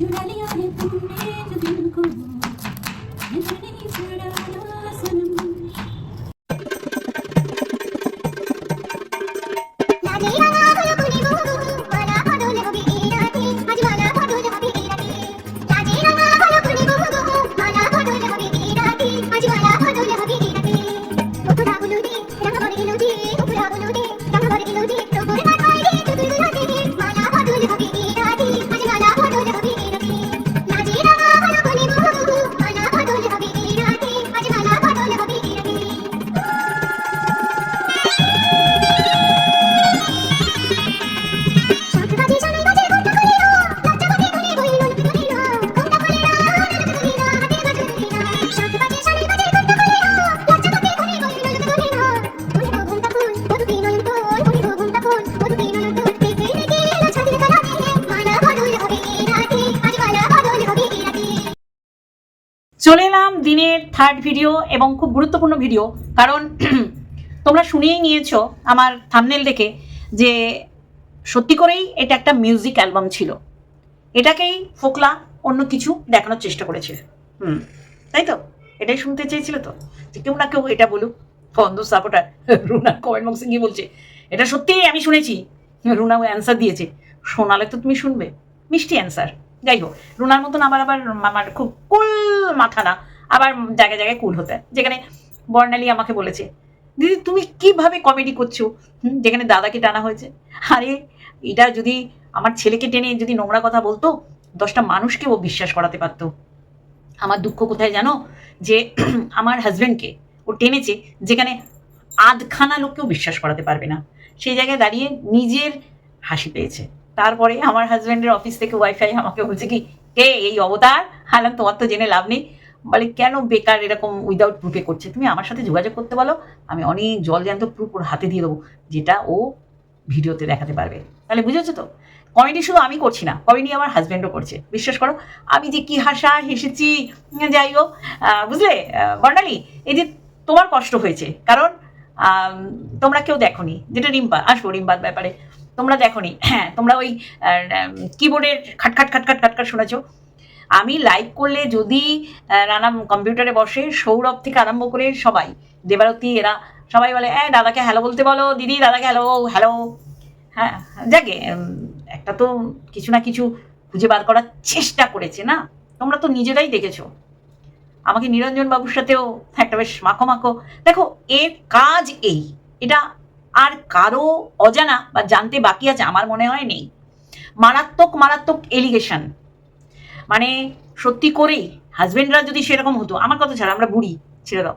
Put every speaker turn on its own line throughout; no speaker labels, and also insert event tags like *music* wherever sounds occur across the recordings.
you third video এবং খুব গুরুত্বপূর্ণ ভিডিও কারণ *clears throat* তোমরা শুনেই নিয়েছো আমার থামনেল দেখে যে সত্যি করেই এটা একটা মিউজিক অ্যালবাম ছিল। এটাকেই ফোকলা অন্য কিছু দেখানোর চেষ্টা করেছে। হুম। তাই তো? এটাই শুনতে চেয়েছিল তো? যে কেউ না কেউ এটা বলুক। বন্ধ সাপোর্টার *laughs* রুনা কমেন্ট বক্সে গিয়ে বলছে এটা সত্যিই আমি শুনেছি। রুনাও অ্যান্সার দিয়েছে শোনালে তো তুমি শুনবে। মিষ্টি অ্যান্সার যাই হোক রুনার মতন আবার আবার আমার খুব কুল মাথা না। আবার জায়গায় জায়গায় কুল হতে। যেখানে বর্ণালী আমাকে বলেছে, দিদি, তুমি কীভাবে কমেডি করছ? যেখানে দাদাকে টানা হয়েছে। আরে, এটা যদি আমার ছেলেকে টেনে যদি নোংরা কথা বলতো, দশটা মানুষকে ও বিশ্বাস করাতে পারতো। আমার দুঃখ কোথায় জানো? যে *clears throat* আমার হাজব্যান্ডকে ও টেনেছে, যেখানে আধখানা লোককেও বিশ্বাস করাতে পারবে না। সেই জায়গায় দাঁড়িয়ে নিজের হাসি পেয়েছে। তারপরে আমার হাজব্যান্ডের অফিস থেকে ওয়াইফাই আমাকে বলছে কি, কে এই অবতার? হালাম তোমার তো জেনে লাভ নেই। বলে, কেন বেকার এরকম উইদাউট প্রুফে করছে? তুমি আমার সাথে যোগাযোগ করতে বলো, আমি অনেক জল জ্যান্ত প্রুফ ওর হাতে দিয়ে দেবো, যেটা ও ভিডিওতে দেখাতে পারবে। তাহলে বুঝেছ তো? কমেডি শুধু আমি করছি না কমেডি আমার হাজব্যান্ডও করছে। বিশ্বাস করো, আমি যে কি হাসা হেসেছি, যাই হোক বুঝলে? বর্ণালী এই যে তোমার কষ্ট হয়েছে, কারণ তোমরা কেউ দেখোনি, যেটা রিম্পা আসব রিম্পার ব্যাপারে, তোমরা দেখোনি হ্যাঁ তোমরা ওই কিবোর্ডের খাটখাট খাটখাট খাটখাট শুনেছো আমি লাইভ করলে যদি রানা কম্পিউটারে বসে, সৌরভ থেকে আরম্ভ করে সবাই, দেবারতী, এরা সবাই বলে হ্যাঁ দাদাকে হ্যালো বলতে বলো, দিদি, দাদাকে হ্যালো হ্যালো হ্যাঁ যাকে একটা তো কিছু না কিছু খুঁজে বার করার চেষ্টা করেছে, না? তোমরা তো নিজেরাই দেখেছ। আমাকে নিরঞ্জন বাবুর সাথেও একটা বেশ মাখো মাখো দেখো, এর কাজ এই। এটা আর কারও অজানা বা জানতে বাকি আছে, আমার মনে হয় নেই। মারাত্মক মারাত্মক এলিগেশন মানে সত্যি করেই হাজবেন্ডরা যদি সেরকম হতো, আমার কথা ছাড়া, আমরা বুড়ি, ছেড়ে দাও।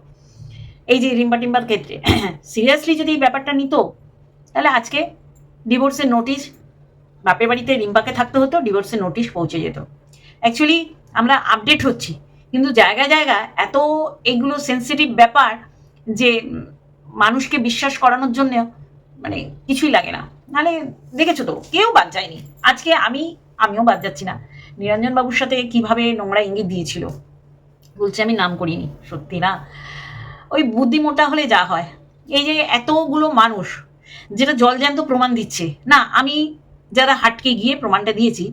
এই যে রিম্বা টিম্বার ক্ষেত্রে *clears throat* সিরিয়াসলি যদি এই ব্যাপারটা নিত, তাহলে আজকে ডিভোর্সের নোটিশ বাপের বাড়িতে রিম্বাকে থাকতে হতো ডিভোর্সের নোটিশ পৌঁছে যেত। অ্যাকচুয়ালি আমরা আপডেট হচ্ছি, কিন্তু জায়গায় জায়গায় এত এগুলো সেন্সিটিভ ব্যাপার যে মানুষকে বিশ্বাস করানোর জন্য মানে কিছুই লাগে না। নাহলে দেখেছ তো, কেউ বাদ যায়নি। আজকে আমি, আমিও বাদ যাচ্ছি না। নিরঞ্জন বাবুর সাথে কীভাবে নোংরা ইঙ্গিত দিয়েছিল? বলছে, আমি নাম করিনি, সত্যি না। ওই বুদ্ধি মোটা হলে যা হয়। এই যে এতগুলো মানুষ, যেটা জলজ্যান্ত প্রমাণ দিচ্ছে। না, আমি যারা হাটকে গিয়ে প্রমাণটা দিয়েছি,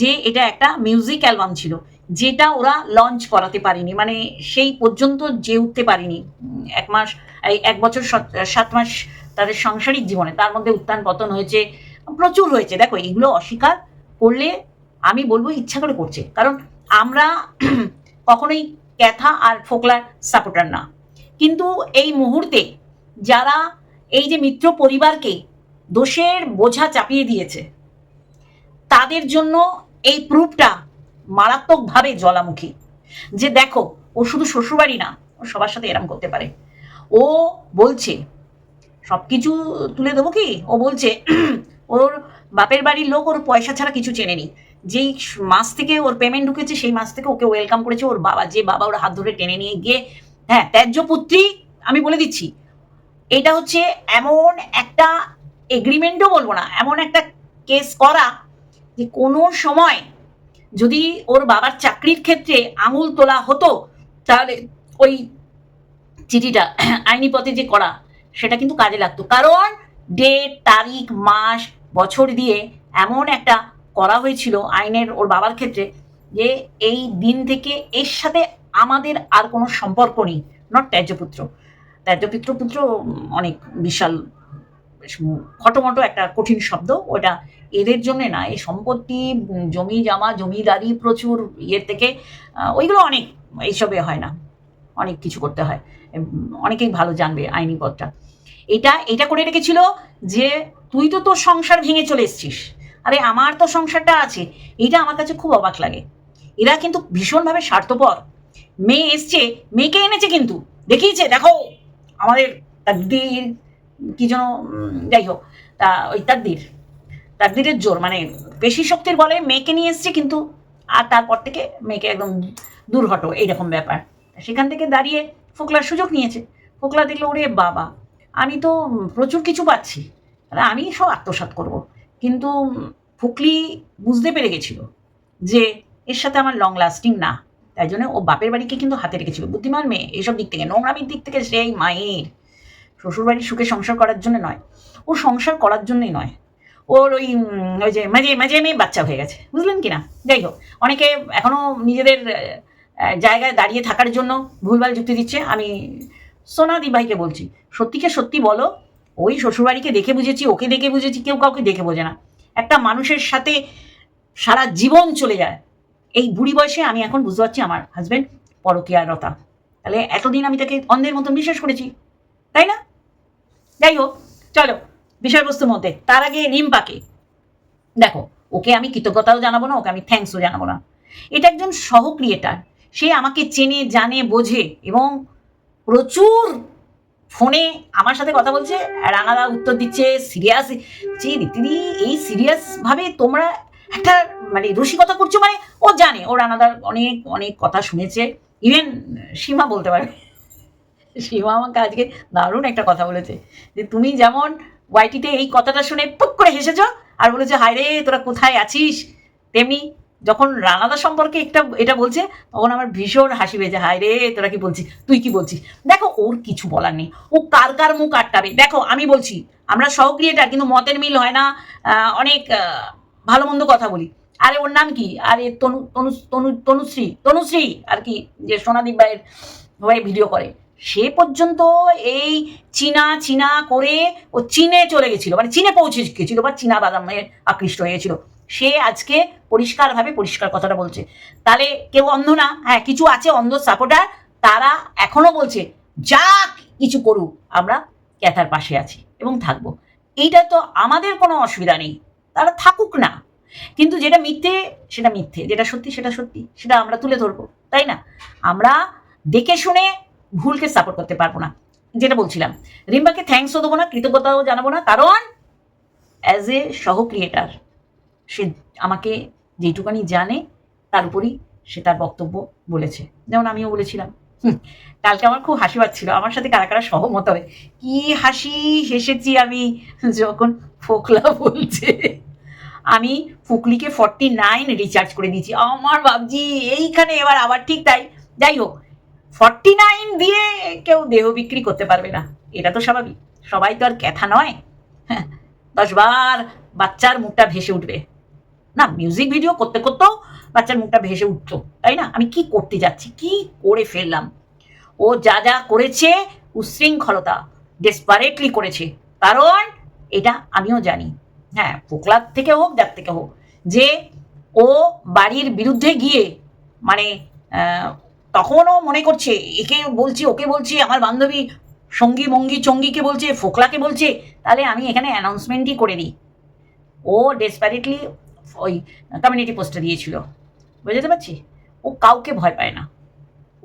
যে এটা একটা মিউজিক অ্যালবাম ছিল, যেটা ওরা লঞ্চ করাতে পারেনি। মানে সেই পর্যন্ত যে উঠতে পারেনি। এক মাস এক বছর সাত মাস তাদের সাংসারিক জীবনে, তার মধ্যে উত্থান পতন হয়েছে, প্রচুর হয়েছে। দেখো, এগুলো অস্বীকার করলে আমি বলব ইচ্ছা করে করছে। কারণ আমরা *clears throat* কখনোই ক্যাথা আর ফোকলার সাপোর্টার না। কিন্তু এই মুহূর্তে যারা এই যে মিত্র পরিবারকে দোষের বোঝা চাপিয়ে দিয়েছে, তাদের জন্য এই প্রুফটা মারাত্মকভাবে জ্বালামুখী। যে দেখো, ও শুধু শ্বশুরবাড়ি না, ও সবার সাথে এরম করতে পারে। ও বলছে সব কিছু তুলে দেবো কি? ও বলছে, *clears throat* ওর বাপের বাড়ির লোক ওর পয়সা ছাড়া কিছু চেনেনি। যেই মাস থেকে ওর পেমেন্ট ঢুকেছে, সেই মাস থেকে ওকে ওয়েলকাম করেছে ওর বাবা। যে বাবা ওর হাত ধরে টেনে নিয়ে গিয়ে হ্যাঁ ত্যায্য পুত্রী, আমি বলে দিচ্ছি। এটা হচ্ছে এমন একটা এগ্রিমেন্টও বলব না, এমন একটা কেস করা যে কোনো সময় যদি ওর বাবার চাকরির ক্ষেত্রে আঙুল তোলা হতো, তাহলে ওই চিঠিটা, আইনি পথে যে করা, সেটা কিন্তু কাজে লাগতো। কারণ, ডেট, তারিখ, মাস, বছর দিয়ে এমন একটা করা হয়েছিল আইনের ওর বাবার ক্ষেত্রে যে এই দিন থেকে এর সাথে আমাদের আর কোনো সম্পর্ক নেই নট ত্যাজ্যপুত্র। ত্যাজ্যপুত্র পুত্র অনেক বিশাল, বেশ খটোমটো একটা কঠিন শব্দ, ওটা এদের জন্য না, এই সম্পত্তি, জমি, জামা জমিদারি প্রচুর ইয়ের থেকে ওইগুলো অনেক, এইসবে হয় না, অনেক কিছু করতে হয় অনেকেই ভালো জানবে আইনি পথটা। এটা এটা করে রেখেছিল যে তুই তো তোর সংসার ভেঙে চলে এসছিস। আরে আমার তো সংসারটা আছে। এটা আমার কাছে খুব অবাক লাগে। এরা কিন্তু ভীষণভাবে স্বার্থপর। মেয়ে এসছে মেয়েকে এনেছে কিন্তু। দেখিয়েছে দেখো আমাদের তাকদির কি যেন যাই হোক তা ওই তাকদির। তাকদিরের জোর মানে পেশি শক্তির বলে মেয়েকে নিয়ে এসছে কিন্তু আর তারপর থেকে মেয়েকে একদম দূর হটো এইরকম ব্যাপার। সেখান থেকে দাঁড়িয়ে ফোকলার সুযোগ নিয়েছে। ফোকলা দেখল ওরে বাবা আমি তো প্রচুর কিছু পাচ্ছি। আমি সব আত্মসাৎ করব। কিন্তু ফুকলি বুঝতে পেরে গেছিল যে এর সাথে আমার লং লাস্টিং না। তাই জন্য ও বাপের বাড়িকে কিন্তু হাতে রেখেছিল। বুদ্ধিমান মেয়ে এইসব দিক থেকে, নোংরামির দিক থেকে সেই মায়ের। শ্বশুরবাড়ির সুখে সংসার করার জন্য নয়। ও সংসার করার জন্যই নয়। ওর ওই ওই যে মাঝে মাঝে মেয়ে বাচ্চা হয়ে গেছে। বুঝলেন কি না যাই হোক, অনেকে এখনও নিজেদের জায়গায় দাঁড়িয়ে থাকার জন্য ভুলভাল যুক্তি দিচ্ছে। আমি সোনাদি ভাইকে বলছি, সত্যিকে সত্যি বলো ওই শ্বশুরবাড়িকে দেখে বুঝেছি, ওকে দেখে বুঝেছি, কেউ কাউকে দেখে বোঝে না। একটা মানুষের সাথে সারা জীবন চলে যায়। এই বুড়ি বয়সে আমি এখন বুঝতে পারছি আমার হাজবেন্ড পরকীয়ারতা তাহলে এতদিন আমি তাকে অন্ধের মতন বিশ্বাস করেছি, তাই না? যাই হোক, চলো, বিষয়বস্তুর মধ্যে। তার আগে রিম্পাকে দেখো, ওকে আমি কৃতজ্ঞতাও জানাব না, ওকে আমি থ্যাঙ্কসও জানাব না। এটা একজন সহ ক্রিয়েটার সে আমাকে চেনে, জানে, বোঝে এবং প্রচুর ফোনে আমার সাথে কথা বলছে রাঙাদা উত্তর দিচ্ছে সিরিয়াস যে রীতিদি, এই সিরিয়াস ভাবে তোমরা একটা মানে রসিকতা করছ মানে ও জানে, ও রানাদার অনেক অনেক কথা শুনেছে। ইভেন সীমা বলতে পারবে। সীমা আমাকে আজকে দারুণ একটা কথা বলেছে, যে তুমি যেমন ওয়াইটিতে এই কথাটা শুনে পুক করে হেসেছ, আর বলেছে হায় রে তোরা কোথায় আছিস? তেমনি যখন রানাদা সম্পর্কে একটা, এটা বলছে, তখন আমার ভীষণ হাসি পেয়েছে হায় রে, তোরা কি বলছিস? তুই কি বলছিস? দেখো, ওর কিছু বলার নেই। ও কার কার মুখ আটকাবে? দেখো, আমি বলছি, আমরা সহক্রিয়েটার কিন্তু মতের মিল হয় না অনেক ভালো মন্দ কথা বলি। আরে, ওর নাম কি? আরে, তনু তনু তনু, তনুশ্রী তনুশ্রী, আর কি, যে সোনাদীপ ভাইয়ের হয়ে ভিডিও করে। সে পর্যন্ত এই চীনা চীনা করে ও চীনে চলে গেছিল মানে চীনে পৌঁছে গেছিল বা চীনা বাদামে আকৃষ্ট হয়ে গেছিল। সে আজকে পরিষ্কারভাবে পরিষ্কার কথাটা বলছে। তাহলে কেউ অন্ধ না? হ্যাঁ কিছু আছে অন্ধ সাপোর্টার তারা এখনও বলছে, যা কিছু করুক, আমরা ক্যাথার পাশে আছি এবং থাকব। এইটা তো আমাদের কোনো অসুবিধা নেই। তারা থাকুক না। কিন্তু যেটা মিথ্যে, সেটা মিথ্যে। যেটা সত্যি, সেটা সত্যি। সেটা আমরা তুলে ধরবো, তাই না? আমরা দেখে শুনে ভুলকে সাপোর্ট করতে পারব না। যেটা বলছিলাম রিম্বাকে থ্যাঙ্কসও দেবো না, কৃতজ্ঞতাও জানাব না, কারণ অ্যাজ এ সহ ক্রিয়েটার সে আমাকে যেটুকানি জানে, তার উপরই সে তার বক্তব্য বলেছে। যেমন আমিও বলেছিলাম। কালকে আমার খুব হাসি পাচ্ছিল। আমার সাথে কারা কারা সহমত হবে কি হাসি হেসেছি আমি যখন ফোকলা বলছে। আমি ফুকলিকে ফর্টি নাইন রিচার্জ করে দিয়েছি। আমার বাবজি এইখানে এবার আবার ঠিক তাই। যাই হোক ফর্টি নাইন দিয়ে কেউ দেহ বিক্রি করতে পারবে না। এটা তো স্বাভাবিক। সবাই তো আর ক্যাথা নয়। হ্যাঁ দশ বার বাচ্চার মুখটা ভেসে উঠবে। না মিউজিক ভিডিও করতে করতেও বাচ্চার মুখটা ভেসে উঠতো, তাই না? আমি কি করতে যাচ্ছি? কি করে ফেললাম? ও যা যা করেছে উশৃঙ্খলতা ডেসপারেটলি করেছে। কারণ এটা আমিও জানি। হ্যাঁ পোকলার থেকে হোক, যার থেকে হোক, যে ও বাড়ির বিরুদ্ধে গিয়ে মানে তখনও মনে করছে, একে বলছি, ওকে বলছি, আমার বান্ধবী সঙ্গী, মঙ্গী, চঙ্গিকে বলছে, ফোকলাকে বলছে, তাহলে আমি এখানে অ্যানাউন্সমেন্টই করে দিই। ও ডেসপারেটলি ওই কমিউনিটি পোস্টে দিয়েছিল। বুঝতে পারছি? ও কাউকে ভয় পায় না।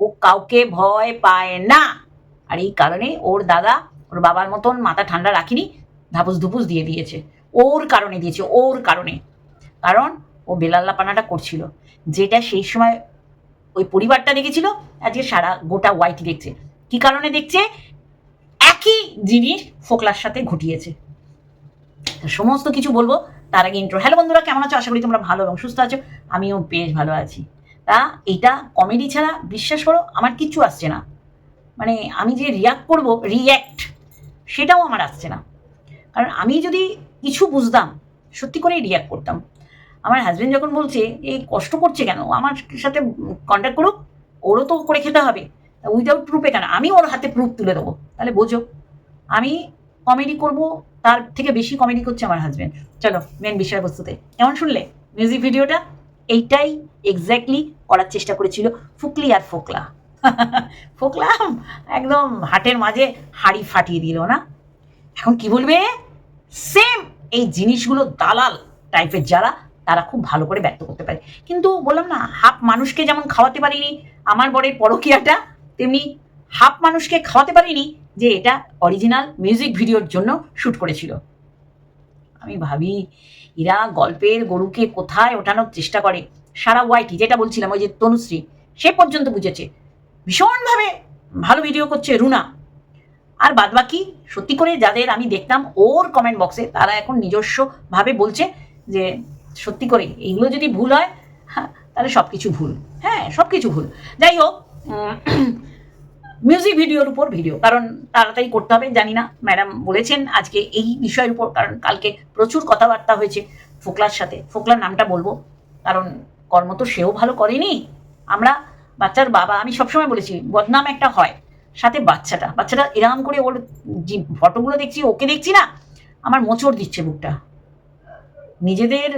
ও কাউকে ভয় পায় না। আর এই কারণে ওর দাদা ওর বাবার মতন মাথা ঠান্ডা রাখিনি, ধাপুস ধুপুস দিয়ে দিয়েছে। ওর কারণে দিয়েছে, ওর কারণে। কারণ ও বেলাল্লাপানাটা করছিল। যেটা সেই সময় ওই পরিবারটা দেখেছিল, আজকে সারা গোটা ওয়াইটি দেখছে। কি কারণে দেখছে? একই জিনিস ফোকলার সাথে ঘটিয়েছে। সমস্ত কিছু বলব তার আগে ইন্ট্রো হ্যালো বন্ধুরা, কেমন আছো? আশা করি তোমরা ভালো এবং সুস্থ আছো। আমিও বেশ ভালো আছি। তা এটা কমেডি ছাড়া বিশ্বাস করো, আমার কিচ্ছু আসছে না। মানে আমি যে রিয়াক্ট করব রিয়্যাক্ট সেটাও আমার আসছে না। কারণ আমি যদি কিছু বুঝতাম, সত্যি করেই রিয়াক্ট করতাম। আমার হাজবেন্ড যখন বলছে এই কষ্ট করছে কেন? আমার সাথে কন্ট্যাক্ট করুক, ওরও তো করে খেতে হবে। উইদাউট প্রুফে কেন? আমি ওর হাতে প্রুফ তুলে দেবো। তাহলে বোঝো, আমি কমেডি করব তার থেকে বেশি কমেডি করছে আমার হাজব্যান্ড চলো মেন বিষয়বস্তুতে। কেমন শুনলে? মিউজিক ভিডিওটা এইটাই এক্স্যাক্টলি করার চেষ্টা করেছিল ফুকলি আর ফোকলা। *laughs* ফোকলা একদম হাটের মাঝে হাড়ি ফাটিয়ে দিল না? এখন কি বলবে? সেম এই জিনিসগুলো দালাল টাইপের যারা, তারা খুব ভালো করে ব্যক্ত করতে পারে। কিন্তু বললাম না, হাফ মানুষকে যেমন খাওয়াতে পারিনি, আমার বরের পরকিয়াটা, তেমনি হাফ মানুষকে খাওয়াতে পারিনি যে এটা অরিজিনাল মিউজিক ভিডিওর জন্য শ্যুট করেছিল। আমি ভাবি এরা গল্পের গরুকে কোথায় ওঠানোর চেষ্টা করে? সারা ওয়াইটি যেটা বলছিলাম ওই যে তনুশ্রী সে পর্যন্ত বুঝেছে। ভীষণভাবে ভালো ভিডিও করছে রুনা। আর বাদবাকি সত্যি করে যাদের আমি দেখতাম ওর কমেন্ট বক্সে তারা এখন নিজস্বভাবে বলছে যে সত্যি করে এইগুলো যদি ভুল হয় হ্যাঁ, তাহলে সব কিছু ভুল। হ্যাঁ সব কিছু ভুল। যাই হোক মিউজিক ভিডিওর উপর ভিডিও কারণ তাড়াতাড়ি করতে হবে, জানি না ম্যাডাম বলেছেন আজকে এই বিষয়ের উপর, কারণ কালকে প্রচুর কথাবার্তা হয়েছে ফোকলার সাথে, ফোকলার নামটা বলব, কারণ কর্ম তো সেও ভালো করেনি। আমরা বাচ্চার বাবা, আমি সবসময় বলেছি, বদনাম একটা হয়, সাথে বাচ্চাটা বাচ্চাটা এরকম করে ওর যে ফটোগুলো দেখছি, ওকে দেখছি না, আমার মোচড় দিচ্ছে বুকটা। নিজেদের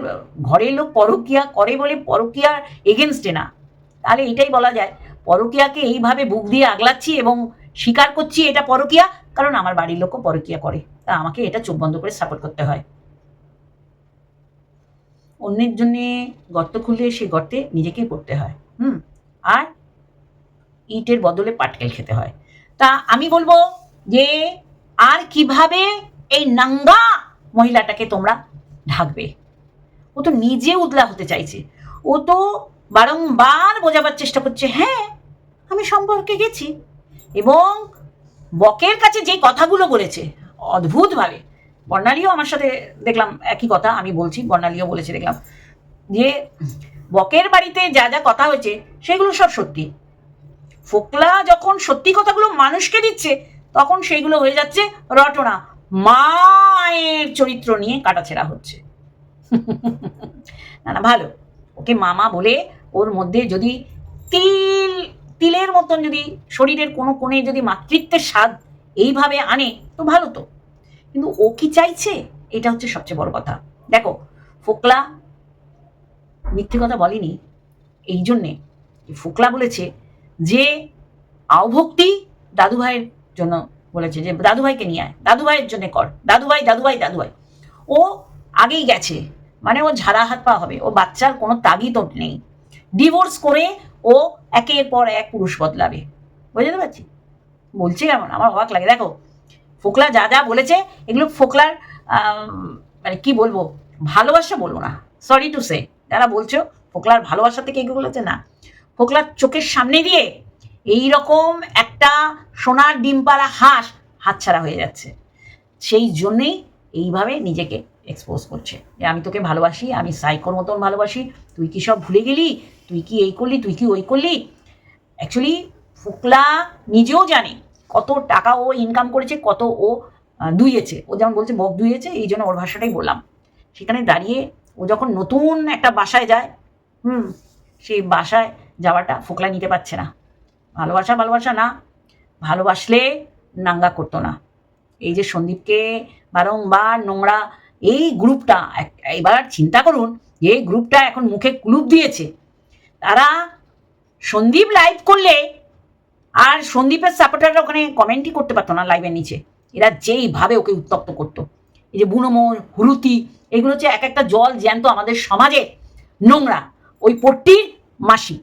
ঘরের লোক পরকিয়া করে বলে পরকিয়ার এগেনস্টে না। তাহলে এটাই বলা যায় পরকিয়াকে এইভাবে বুক দিয়ে আগলাচ্ছি এবং স্বীকার করছি এটা পরকিয়া, কারণ আমার বাড়ির লোকও পরকিয়া করে। তা আমাকে এটা চোখ বন্ধ করে সাপোর্ট করতে হয়। অন্যের জন্যে গর্ত খুললে সে গর্তে নিজেকেই পড়তে হয়, হুম? আর ইটের বদলে পাটকেল খেতে হয়। তা আমি বলব যে, আর কীভাবে এই নাঙ্গা মহিলাটাকে তোমরা ঢাকবে? ও তো নিজে উদলা হতে চাইছে। ও তো বারংবার বোঝাবার চেষ্টা করছে হ্যাঁ আমি সম্পর্কে গেছি। এবং বকের কাছে যে কথাগুলো বলেছে, অদ্ভুতভাবে। বর্ণালীও আমার সাথে দেখলাম একই কথা, আমি বলছি, বর্ণালীও বলেছে দেখলাম, যে বকের বাড়িতে যা যা কথা হয়েছে, সেগুলো সব সত্যি। ফোকলা যখন সত্যি কথাগুলো মানুষকে দিচ্ছে, তখন সেইগুলো হয়ে যাচ্ছে রটনা। মায়ের চরিত্র নিয়ে কাটাছেড়া হচ্ছে। *laughs* না না, ভালো। ওকে মামা বলে ওর মধ্যে যদি তিল তিলের মতন যদি শরীরের কোনো কোণে যদি মাতৃত্বের স্বাদ এইভাবে আনে, তো ভালো তো। কিন্তু ও কি চাইছে? এটা হচ্ছে সবচেয়ে বড় কথা। দেখো, ফোকলা মিথ্যে কথা বলেনি, এই জন্যে ফোকলা বলেছে যে আওভক্তি দাদুভাইয়ের জন্য বলেছে যে দাদুভাইকে নিয়ে আয়, দাদুভাইয়ের জন্য কর, দাদুভাই দাদুভাই দাদুভাই। ও আগেই গেছে মানে ও ঝাড়া হাত পা হবে, ও বাচ্চার কোনো তাগিদ নেই। ডিভোর্স করে ও একের পর এক পুরুষ বদলাবে। বুঝতে পারছি? বলছি কেমন আমার অবাক লাগে। দেখো, ফোকলা যা যা বলেছে, এগুলো ফোকলার মানে কি বলব, ভালোবাসা বলব না। সরি টু সে যারা বলছো, ফোকলার ভালোবাসা থেকে এগুলো বলেছে, না। ফোকলার চোখের সামনে দিয়ে এই রকম একটা সোনার ডিমপাড়া হাঁস হাতছাড়া হয়ে যাচ্ছে। সেই জন্যেই এইভাবে নিজেকে এক্সপোজ করছে। যে আমি তোকে ভালোবাসি, আমি সাইকোর মতন ভালোবাসি, তুই কি সব ভুলে গেলি? তুই কি এই করলি, তুই কি ওই করলি? অ্যাকচুয়ালি ফোকলা নিজেও জানে কত টাকা ও ইনকাম করেছে, কত ও দুইয়েছে। ও যেমন বলছে বক দুইয়েছে এই জন্য ওর ভাষাটাই বললাম। সেখানে দাঁড়িয়ে ও যখন নতুন একটা বাসায় যায়, হুম, সেই বাসায় যাওয়াটা ফোকলা নিতে পারছে না। ভালোবাসা ভালোবাসা না। ভালোবাসলে নাঙ্গা করতো না। এই যে সন্দীপকে বারংবার নোংরা এই গ্রুপটা, এবার চিন্তা করুন, এই গ্রুপটা এখন মুখে কুলুপ দিয়েছে। তারা সন্দীপ লাইভ করলে আর সন্দীপের সাপোর্টাররা ওখানে কমেন্টই করতে পারতো না লাইভের নিচে। এরা যেইভাবে ওকে উত্তপ্ত করতো। এই যে বুনোমোর হুরুতি, এগুলো হচ্ছে এক একটা জল জ্যান্ত আমাদের সমাজে নোংরা। ওই পট্টির মাসি।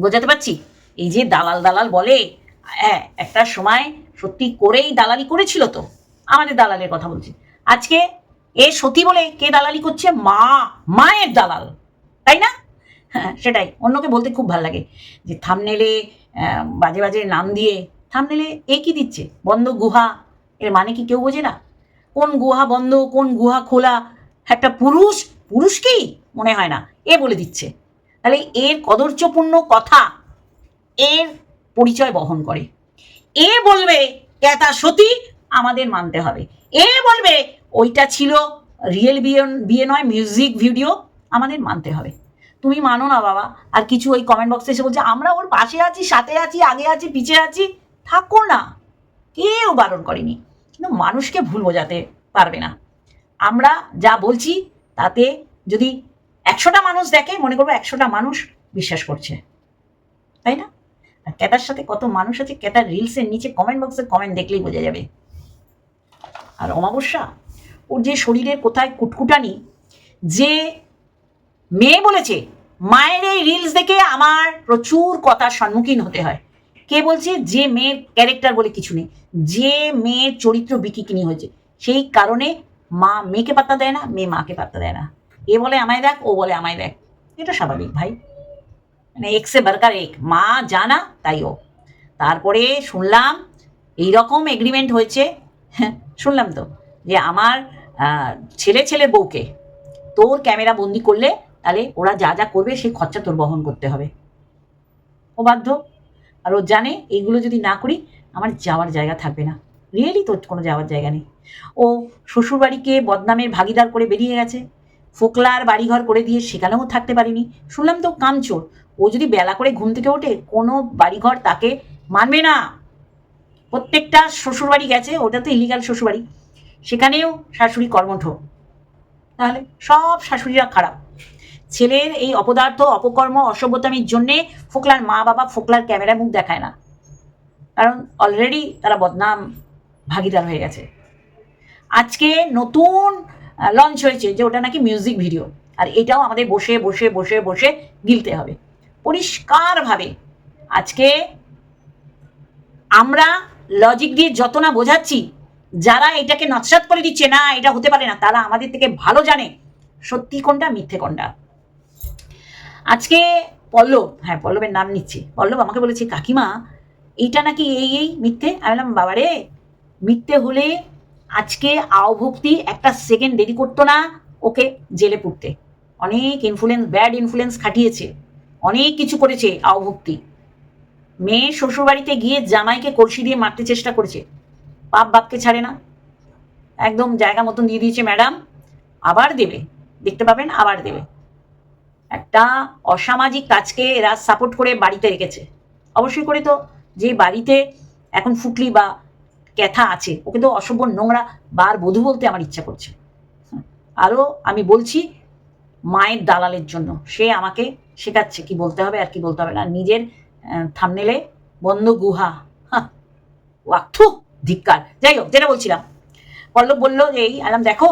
বোঝাতে পারছি? এই যে দালাল দালাল বলে হ্যাঁ একটা সময় সত্যি করেই দালালি করেছিল তো। আমাদের দালালের কথা বলছি। আজকে এ সতী বলে কে দালালি করছে? মা, মায়ের দালাল। তাই না? হ্যাঁ সেটাই। অন্যকে বলতে খুব ভালো লাগে যে থামনেলে বাজে বাজে নাম দিয়ে থামনেলে এ কি দিচ্ছে? বন্ধ গুহা, এর মানে কি কেউ বোঝে না? কোন গুহা বন্ধ, কোন গুহা খোলা? একটা পুরুষ, পুরুষকেই মনে হয় না, এ বলে দিচ্ছে। তাহলে এর কদর্যপূর্ণ কথা, এর পরিচয় বহন করে। এ বলবে, ক্যাতা সতী, আমাদের মানতে হবে। এ বলবে ওইটা ছিল রিয়েল বিয়ে বিয়ে নয় মিউজিক ভিডিও আমাদের মানতে হবে। তুমি মানো না বাবা। আর কিছু ওই কমেন্ট বক্সে এসে বলছে, আমরা ওর পাশে আছি, সাথে আছি, আগে আছি, পিছে আছি, থাকো না। কেউ বারণ করেনি। কিন্তু মানুষকে ভুল বোঝাতে পারবে না। আমরা যা বলছি, তাতে যদি একশোটা মানুষ দেখে, মনে করব একশোটা মানুষ বিশ্বাস করছে। তাই না? আর ক্যাটার সাথে কত মানুষ আছে ক্যাটার রিলসের নিচে কমেন্ট বক্সে কমেন্ট দেখলেই বোঝা যাবে। আর অমাবস্যা? ওর যে শরীরের কোথায় কুটকুটানি যে মেয়ে বলেছে মায়ের এই রিলস দেখে আমার প্রচুর কথার সম্মুখীন হতে হয়। কে বলছে? যে মেয়ের ক্যারেক্টার বলে কিছু নেই। যে মেয়ের চরিত্র বিকিকিনি হয়েছে। সেই কারণে মা মেয়েকে পাত্তা দেয় না মেয়ে মাকে পাত্তা দেয় না। এ বলে আমায় দেখ ও বলে আমায় দেখ। এটা স্বাভাবিক ভাই। মানে এক্সে বারকার এক। মা জানা তাই ও। তারপরে শুনলাম এই রকম এগ্রিমেন্ট হয়েছে। হ্যাঁ, শুনলাম তো যে আমার ছেলে ছেলের বউকে তোর ক্যামেরা বন্দি করলে তাহলে ওরা যা যা করবে সেই খরচা তোর বহন করতে হবে। ও বাধ্য। আর ও জানে এইগুলো যদি না করি, আমার যাওয়ার জায়গা থাকবে না। রিয়েলি তোর কোনো যাওয়ার জায়গা নেই। ও শ্বশুরবাড়িকে বদনামের ভাগিদার করে বেরিয়ে গেছে। ফোকলার বাড়িঘর করে দিয়ে সেখানেও থাকতে পারিনি। শুনলাম তো কামচোর। ও যদি বেলা করে ঘুম থেকে ওঠে, কোনো বাড়িঘর তাকে মানবে না। প্রত্যেকটা শ্বশুরবাড়ি গেছে, ওটা তো ইলিগাল শ্বশুরবাড়ি। সেখানেও শাশুড়ি কর্মঠ। তাহলে সব শাশুড়িরা খারাপ। ছেলের এই অপদার্থ, অপকর্ম, অসভ্যতামির জন্যে ফোকলার মা বাবা ফোকলার ক্যামেরা মুখ দেখায় না। কারণ অলরেডি তারা বদনাম, ভাগিদার হয়ে গেছে। আজকে নতুন লঞ্চ হয়েছে যে ওটা নাকি মিউজিক ভিডিও আর এটাও আমাদের বসে বসে বসে বসে গিলতে হবে। পরিষ্কারভাবে আজকে আমরা লজিক দিয়ে যত না বোঝাচ্ছি যারা এটাকে নৎসাত করে দিচ্ছে, না, এটা হতে পারে না, তারা আমাদের থেকে ভালো জানে সত্যি কোনটা, মিথ্যে কোনটা। আজকে পল্লব হ্যাঁ পল্লবের নাম নিচ্ছি। পল্লব আমাকে বলেছে, কাকিমা, এইটা নাকি এই এই, মিথ্যে? আমি বললাম, বাবারে, মিথ্যে হলে আজকে আওভক্তি একটা সেকেন্ড দেরি করতো না ওকে জেলে পুড়তে অনেক ইনফ্লুয়েন্স ব্যাড ইনফ্লুয়েন্স খাটিয়েছে, অনেক কিছু করেছে আওভক্তি মেয়ে শ্বশুরবাড়িতে গিয়ে জামাইকে কলসি দিয়ে মারতে চেষ্টা করেছে। বাপ বাপকে ছাড়ে না। একদম জায়গা মতন দিয়ে দিয়েছে ম্যাডাম। আবার দেবে। দেখতে পাবেন, আবার দেবে। একটা অসামাজিক কাজকে এরা সাপোর্ট করে বাড়িতে রেখেছে। অবশ্যই করে তো, যে বাড়িতে এখন ফুটলি বা ক্যাথা আছে, ওকে তো অসভ্য নোংরা বার বধূ বলতে আমার ইচ্ছা করছে। আরও আমি বলছি, মায়ের দালালের জন্য। সে আমাকে শেখাচ্ছে কি বলতে হবে আর কি বলতে হবে না। নিজের থামনেলে বন্ধ গুহা। ওয়াক্থু ধিক্কার। যাই হোক যেটা বলছিলাম। পল্লব বলল যে এই আলাম দেখো,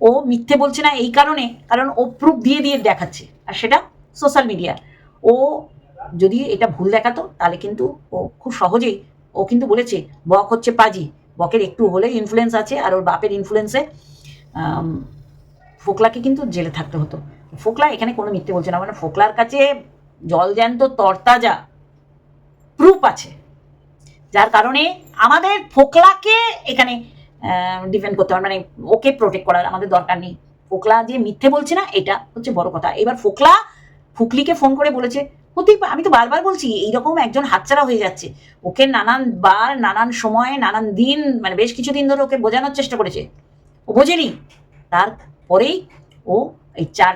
ও মিথ্যে বলছে না এই কারণে, কারণ ও প্রুফ দিয়ে দিয়ে দেখাচ্ছে। আর সেটা সোশ্যাল মিডিয়া ও যদি এটা ভুল দেখাতো, তাহলে কিন্তু ও খুব সহজেই, ও কিন্তু বলেছে, বক হচ্ছে পাজি। বকের একটু হলে ইনফ্লুয়েন্স আছে, আর ওর বাপের ইনফ্লুয়েন্সে ফোকলাকে কিন্তু জেলে থাকতে হতো। ফোকলা এখানে কোনো মিথ্যে বলছে না মানে ফোকলার কাছে জল জ্যান্ত তরতাজা প্রুফ আছে। যার কারণে আমাদের ফোকলাকে এখানে ডিফেন্ড করতে হবে মানে ওকে প্রোটেক্ট করার আমাদের দরকার নেই। ফোকলা যে মিথ্যে বলছে না, এটা হচ্ছে বড় কথা। এবার ফোকলা ফুকলিকে ফোন করে বলেছে হতেই আমি তো বারবার বলছি, এইরকম একজন হাতছাড়া হয়ে যাচ্ছে। ওকে নানান বার, নানান সময়, নানান দিন মানে বেশ কিছুদিন ধরে ওকে বোঝানোর চেষ্টা করেছে। ও বোঝেনি। তারপরেই ও এই চার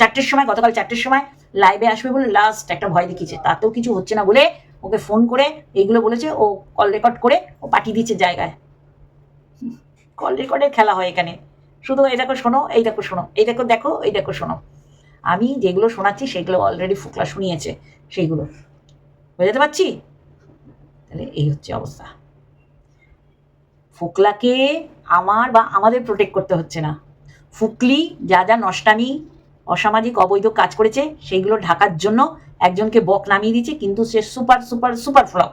চারটের সময়, গতকাল চারটের সময় লাইভে আসবে বলে লাস্ট একটা ভয় দেখিয়েছে। তাতেও কিছু হচ্ছে না বলে ওকে ফোন করে এইগুলো বলেছে, ও কল রেকর্ড করে ও পাঠিয়ে দিচ্ছে জায়গায়। কল রেকর্ডের খেলা হয় এখানে। শুধু এই দেখো শোনো, এই দেখো শোনো, এই দেখো দেখো, এই দেখো শোনো। আমি যেগুলো শোনাচ্ছি সেগুলো অলরেডি ফুকলা শুনিয়েছে, সেইগুলো। বোঝাতে পারছি? তাহলে এই হচ্ছে অবস্থা। ফুকলাকে আমার বা আমাদের প্রোটেক্ট করতে হচ্ছে না। ফুকলি যা যা নষ্টামি, অসামাজিক, অবৈধ কাজ করেছে, সেইগুলো ঢাকার জন্য একজনকে বক নামিয়ে দিয়েছে, কিন্তু সে সুপার সুপার সুপার ফ্লপ।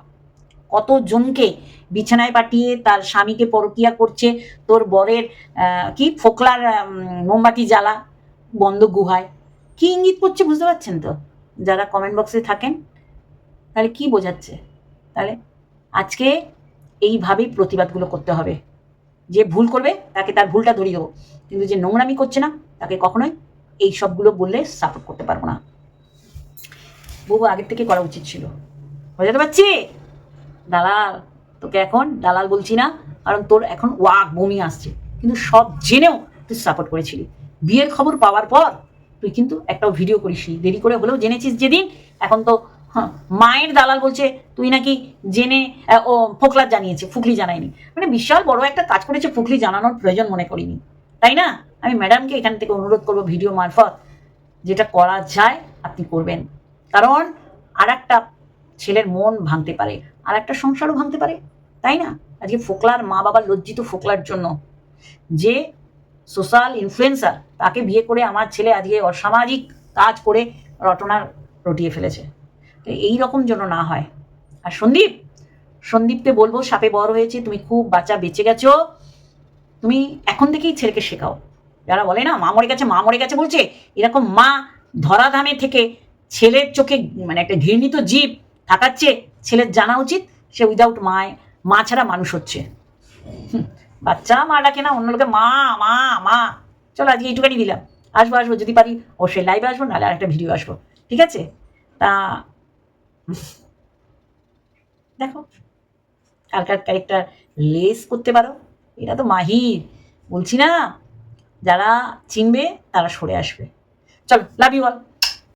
কতজনকে বিছানায় পাঠিয়ে তার স্বামীকে পরকিয়া করছে, তোর বরের কি, ফোকলার মোমবাতি জ্বালা, বন্ধ গুহায়। কি ইঙ্গিত করছে বুঝতে পারছেন তো? যারা কমেন্ট বক্সে থাকেন, তাহলে কি বোঝাচ্ছে? তাহলে আজকে এইভাবেই প্রতিবাদগুলো করতে হবে। যে ভুল করবে, তাকে তার ভুলটা ধরিয়ে দেবো। কিন্তু যে নোংরামি করছে না, তাকে কখনোই এই সবগুলো বললে সাপোর্ট করতে পারব না। বহু আগের থেকে করা উচিত ছিল। বোঝাতে পারছি? দালাল তোকে এখন দালাল বলছি না কারণ তোর এখন ওয়াক বমি আসছে। কিন্তু সব জেনেও তুই সাপোর্ট করেছিলি। বিয়ের খবর পাওয়ার পর তুই কিন্তু একটাও ভিডিও করিসনি। দেরি করে হলেও জেনেছিস যেদিন এখন তো হ্যাঁ, মায়ের দালাল বলছে তুই নাকি জেনে ও ফোকলার জানিয়েছে ফুকলি জানায়নি। মানে বিশাল বড় একটা কাজ করেছে ফুকলি জানানোর প্রয়োজন মনে করিনি। তাই না? আমি ম্যাডামকে এখান থেকে অনুরোধ করব ভিডিও মারফত যেটা করা যায় আপনি করবেন। কারণ আর একটা ছেলের মন ভাঙতে পারে আর একটা সংসারও ভাঙতে পারে, তাই না? আজকে ফোকলার মা বাবা লজ্জিত ফোকলার জন্য যে সোশ্যাল ইনফ্লুয়েন্সার, তাকে বিয়ে করে আমার ছেলে আজকে অসামাজিক কাজ করে রটনা রটিয়ে ফেলেছে। তো এই রকম যেন না হয়। আর সন্দীপ, সন্দীপকে বলব, সাপে বড় হয়েছে, তুমি খুব বাচ্চা বেঁচে গেছো, তুমি এখন থেকেই ছেলেকে শেখাও। যারা বলে না, মা মরে গেছে, মা মরে গেছে বলছে, এরকম মা ধরাধামে থেকে ছেলের চোখে মানে একটা ঘৃণিত জীব থাকাচ্ছে ছেলের জানা উচিত সে উইদাউট মায়, মা ছাড়া মানুষ হচ্ছে। বাচ্চা, মা ডাকে না, অন্য লোকে মা মা মা। চলো আজকে এইটুখানি দিলাম। আসব আসব, যদি পারি অবশ্যই লাইভে আসব, নাহলে আর একটা ভিডিও আসব। ঠিক আছে? তা, দেখো কার কালকার ক্যারেক্টার লেস করতে পারো। এটা তো মাহির। বলছি না, যারা চিনবে তারা সরে আসবে। চলো লাভ ইউ অল